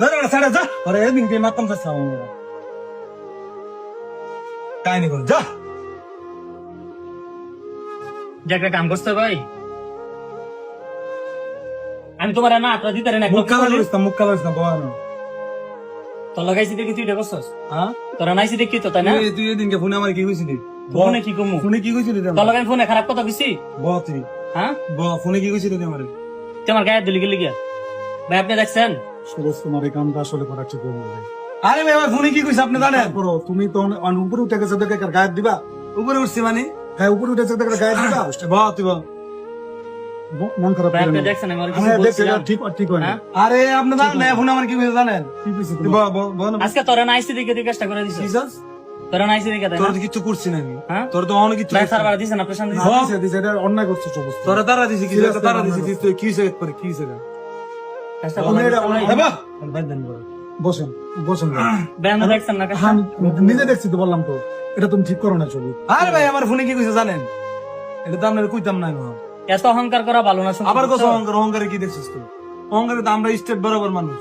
ছাড়ে যা। আরে এদিন কে মাতাম তো কাহিনী বল যা। যে একটা কাম করতে ভাই। আমি তোমার না আটটা দিতে না মুখ কালা না মুখ কালা করিস না বাবা না তোর লাগাইছি দেখি তুই করছস? হ্যাঁ? তোরা নাইছি দেখি তো তাই না? তুই এদিনকে ফোনে আমার কি কইছিলি ফোনে কি কমু? ফোনে কি কইছিলি তোর লাগাই ফোনে খারাপ কথা কইছি? বল তুই। হ্যাঁ? বল ফোনে কি কইছিলি তুই আমারে? তোমার গায়ে দিলি গেলি গিয়া। ভাই আপনি দেখছেন? সুরজ তোমার এই কামটা আসলে করা ঠিক হবে আরে ভাই আমার ফোনে কি কইছ আপনি জানেন? তুমি তো উপরে উঠে গেছে দেখে কার গায়ে দিবা? উপরে উঠছি মানে? হ্যাঁ উপরে উঠেছে দেখে গায়ে দিবা? তুই মন খারাপ হ্যাঁ। ঠিক ঠিক হয় না? আরে আপনি জানেন না ফোনে আমার কি কইছ জানেন? কি কইছে। আজকে তোরা নাইছি দেখে তুই কাজটা করে দিছিস? তোরা নাইছি দেখে তাই তো কিছু করছি না আমি। হ্যাঁ? তোর তো অনেক কিছু দিছেন? দিছে, দিছে, এটা অন্যায় করছে সমস্ত তোরা তারা দিছি কি তারা আমার দিছি মনে তুই কি সে করে কি সে বসেন বসেন নিজে দেখছি তো বললাম তো। এটা তুমি ঠিক করো না ছবি। আরে ভাই আমার ফোনে কি কইছে জানেন? এটা তো আপনার কইতাম না এত অহংকার করা ভালো না আবার কত? অহংকার অহংকারে কি দেখছিস তুই? অহংকারে তো আমরা স্টেট বরাবর মানুষ।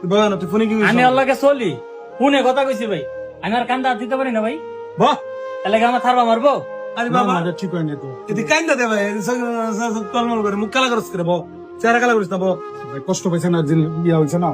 তুই না তুই ফোনে কি আমি আল্লাহকে চলি। ফোনে কথা কইছি ভাই। আমি আর কান্দা দিতে পারি না ভাই। বাহ! তাহলে আমার থারবা মারবো? আরে বাবা! এটা ঠিক হয়নি তো। এদি কাইন্দা দে ভাই। তলমল করে মুখ কালা করছিস করে বল চেহারা কালা করিস না কষ্ট পাইছে না যিনি ইয়া হয়েছে না?